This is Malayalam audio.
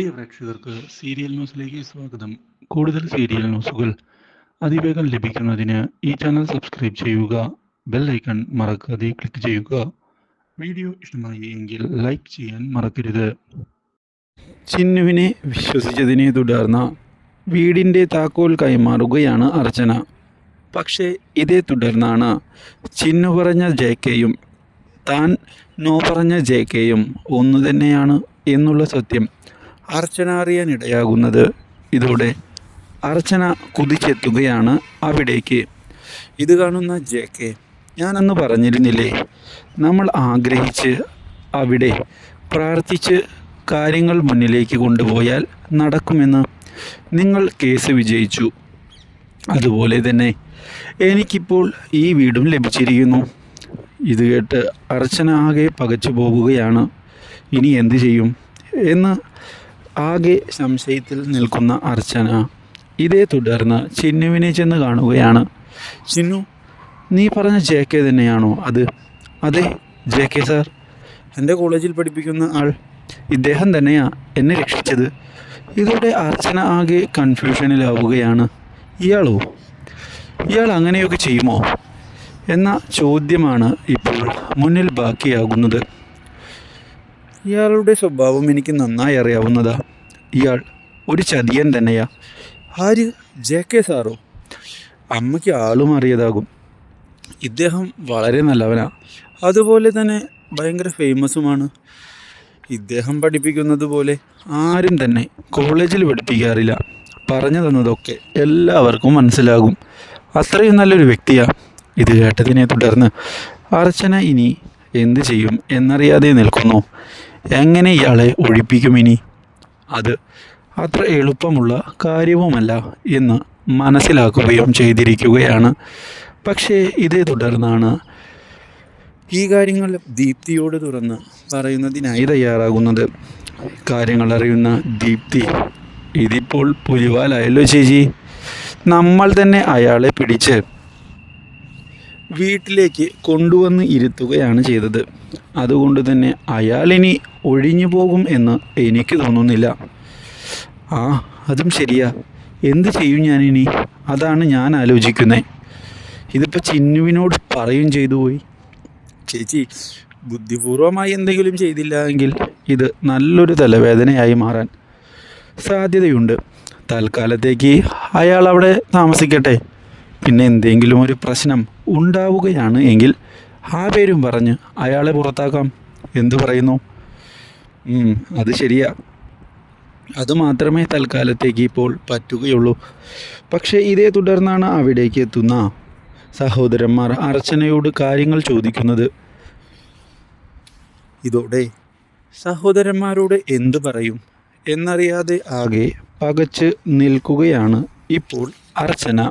പ്രിയ പ്രേക്ഷകർക്ക് സീരിയൽ ന്യൂസിലേക്ക് സ്വാഗതം. കൂടുതൽ സീരിയൽ ന്യൂസുകൾ അതിവേഗം ലഭിക്കുന്നതിന് ഈ ചാനൽ സബ്സ്ക്രൈബ് ചെയ്യുക ബെൽ ഐക്കൺ മറക്കാതെ ക്ലിക്ക് ചെയ്യുക. വീഡിയോ ഇഷ്ടമായി എങ്കിൽ ലൈക്ക് ചെയ്യാൻ മറക്കരുത്. ചിന്നുവിനെ വിശ്വസിച്ചതിനെ തുടർന്ന് വീടിന്റെ താക്കോൽ കൈമാറുകയാണ് അർച്ചന. പക്ഷേ ഇതേ തുടർന്നാണ് ചിന്നു പറഞ്ഞ ജെ കെയും താൻ നോ പറഞ്ഞ ജെ കെയും ഒന്നു തന്നെയാണ് എന്നുള്ള സത്യം. അർച്ചന അറിയാനിടയാകുന്നത് ഇതോടെ അർച്ചന കുതിച്ചെത്തുകയാണ് അവിടേക്ക്. ഇത് കാണുന്ന ജെ കെ ഞാനന്ന് പറഞ്ഞിരുന്നില്ലേ നമ്മൾ ആഗ്രഹിച്ച് അവിടെ പ്രാർത്ഥിച്ച് കാര്യങ്ങൾ മുന്നിലേക്ക് കൊണ്ടുപോയാൽ നടക്കുമെന്ന്. നിങ്ങൾ കേസ് വിജയിച്ചു. അതുപോലെ തന്നെ എനിക്കിപ്പോൾ ഈ വീടും ലഭിച്ചിരിക്കുന്നു. ഇത് കേട്ട് അർച്ചന ആകെ പകച്ചു പോകുകയാണ് ഇനി എന്തു ചെയ്യും എന്ന് ആകെ സംശയത്തിൽ നിൽക്കുന്ന അർച്ചന ഇതേ തുടർന്ന് ചിന്നുവിനെ ചെന്ന് കാണുകയാണ്. ചിന്നു നീ പറഞ്ഞ ജെ കെ തന്നെയാണോ അത്? അതെ ജെ കെ സാർ. എന്റെ കോളേജിൽ പഠിപ്പിക്കുന്ന ആൾ ഇദ്ദേഹം തന്നെയാ എന്നെ രക്ഷിച്ചത്. ഇതോടെ അർച്ചന ആകെ കൺഫ്യൂഷനിലാവുകയാണ്. ഇയാളോ? ഇയാൾ അങ്ങനെയൊക്കെ ചെയ്യുമോ? എന്ന ചോദ്യമാണ് ഇപ്പോൾ മുന്നിൽ ബാക്കിയാകുന്നത്. ഇയാളുടെ സ്വഭാവം എനിക്ക് നന്നായി അറിയാവുന്നതാ. ഇയാൾ ഒരു ചതിയൻ തന്നെയാ. ആര്? ജെ കെ സാറോ? അമ്മയ്ക്ക് ആളും അറിയതാകും. ഇദ്ദേഹം വളരെ നല്ലവനാ. അതുപോലെ തന്നെ ഭയങ്കര ഫേമസുമാണ്. ഇദ്ദേഹം പഠിപ്പിക്കുന്നത് പോലെ ആരും തന്നെ കോളേജിൽ പഠിപ്പിക്കാറില്ല. പറഞ്ഞു തന്നതൊക്കെ എല്ലാവർക്കും മനസ്സിലാകും. അത്രയും നല്ലൊരു വ്യക്തിയാണ് ഇത് കേട്ടതിനെ തുടർന്ന് അർച്ചന ഇനി എന്ത് ചെയ്യും എന്നറിയാതെ നിൽക്കുന്നു. എങ്ങനെ ഇയാളെ ഒഴിപ്പിക്കും ഇനി? അത് അത്ര എളുപ്പമുള്ള കാര്യവുമല്ല എന്ന് മനസ്സിലാക്കുകയും ചെയ്തിരിക്കുകയാണ്. പക്ഷേ ഇതേ തുടർന്നാണ് ഈ കാര്യങ്ങൾ ദീപ്തിയോട് തുറന്ന് പറയുന്നതിനായി തയ്യാറാകുന്നത്. കാര്യങ്ങൾ അറിയുന്ന ദീപ്തി ഇതിപ്പോൾ പുലിവാലായല്ലോ ചേച്ചി. നമ്മൾ തന്നെ അയാളെ പിടിച്ച് വീട്ടിലേക്ക് കൊണ്ടുവന്ന് ഇരുത്തുകയാണ് ചെയ്തത്. അതുകൊണ്ട് തന്നെ അയാളിനി ഒഴിഞ്ഞു പോകും എന്ന് എനിക്ക് തോന്നുന്നില്ല. ആ അതും ശരിയാ. എന്ത് ചെയ്യും ഞാനിനി? അതാണ് ഞാൻ ആലോചിക്കുന്നത് ഇതിപ്പോൾ ചിന്നുവിനോട് പറയും ചെയ്തു പോയി. ചേച്ചി ബുദ്ധിപൂർവമായി എന്തെങ്കിലും ചെയ്തില്ല എങ്കിൽ ഇത് നല്ലൊരു തലവേദനയായി മാറാൻ സാധ്യതയുണ്ട്. തൽക്കാലത്തേക്ക് അയാൾ അവിടെ താമസിക്കട്ടെ. പിന്നെ എന്തെങ്കിലും ഒരു പ്രശ്നം ഉണ്ടാവുകയാണ് എങ്കിൽ ആ പേരും പറഞ്ഞ് അയാളെ പുറത്താക്കാം. എന്തു പറയുന്നു? അത് ശരിയാ. അത് മാത്രമേ തൽക്കാലത്തേക്ക് ഇപ്പോൾ പറ്റുകയുള്ളൂ. പക്ഷേ ഇതേ തുടർന്നാണ് അവിടേക്ക് എത്തുന്ന സഹോദരന്മാർ അർച്ചനയോട് കാര്യങ്ങൾ ചോദിക്കുന്നത്. ഇതോടെ സഹോദരന്മാരോട് എന്തു പറയും എന്നറിയാതെ ആകെ പകച്ച് നിൽക്കുകയാണ് ഇപ്പോൾ Archana.